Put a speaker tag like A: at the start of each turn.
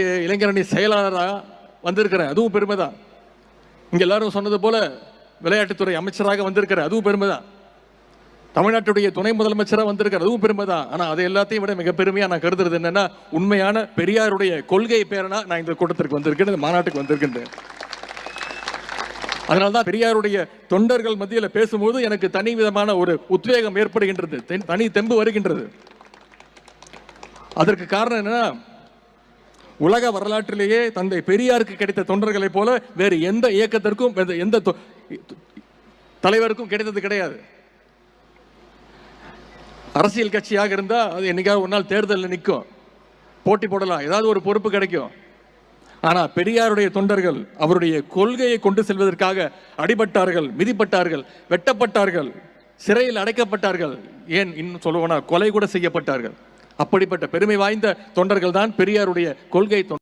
A: இளைஞரணி செயலாளராக வந்திருக்கிறேன். அதுவும் பெருமை தான் இங்கே எல்லாரும் சொன்னது போல விளையாட்டுத்துறை அமைச்சராக வந்திருக்கிறேன். அதுவும் பெருமை தான் தமிழ்நாட்டுடைய துணை முதலமைச்சராக வந்திருக்கார் அதுவும் பெருமை தான் ஆனால் அதை எல்லாத்தையும் விட மிக பெருமையாக நான் கருதுறது என்னன்னா உண்மையான பெரியாருடைய கொள்கை பேரனா நான் இந்த கூட்டத்திற்கு வந்திருக்கேன் இந்த மாநாட்டுக்கு வந்திருக்கின்றேன். அதனால்தான் பெரியாருடைய தொண்டர்கள் மத்தியில் பேசும்போது எனக்கு தனி விதமான ஒரு உத்வேகம் ஏற்படுகின்றது. தென்- தனி தெம்பு வருகின்றது. அதற்கு காரணம் என்னன்னா உலக வரலாற்றிலேயே தந்தை பெரியாருக்கு கிடைத்த தொண்டர்களைப் போல வேறு எந்த இயக்கத்திற்கும் எந்த- தொ- தலைவருக்கும் கிடைத்தது கிடையாது. அரசியல் கட்சியாக இருந்தால் அது என்னைக்காவது ஒரு நாள் தேர்தலில் நிற்கும் போட்டி போடலாம். ஏதாவது ஒரு பொறுப்பு கிடைக்கும். ஆனால் பெரியாருடைய தொண்டர்கள் அவருடைய கொள்கையை கொண்டு செல்வதற்காக அடிபட்டார்கள் மிதிப்பட்டார்கள் வெட்டப்பட்டார்கள் சிறையில் அடைக்கப்பட்டார்கள். ஏன் இன்னும் சொல்லுவோன்னா கொலை கூட செய்யப்பட்டார்கள். அப்படிப்பட்ட பெருமை வாய்ந்த தொண்டர்கள் தான் பெரியாருடைய கொள்கை தொண்டர்கள்.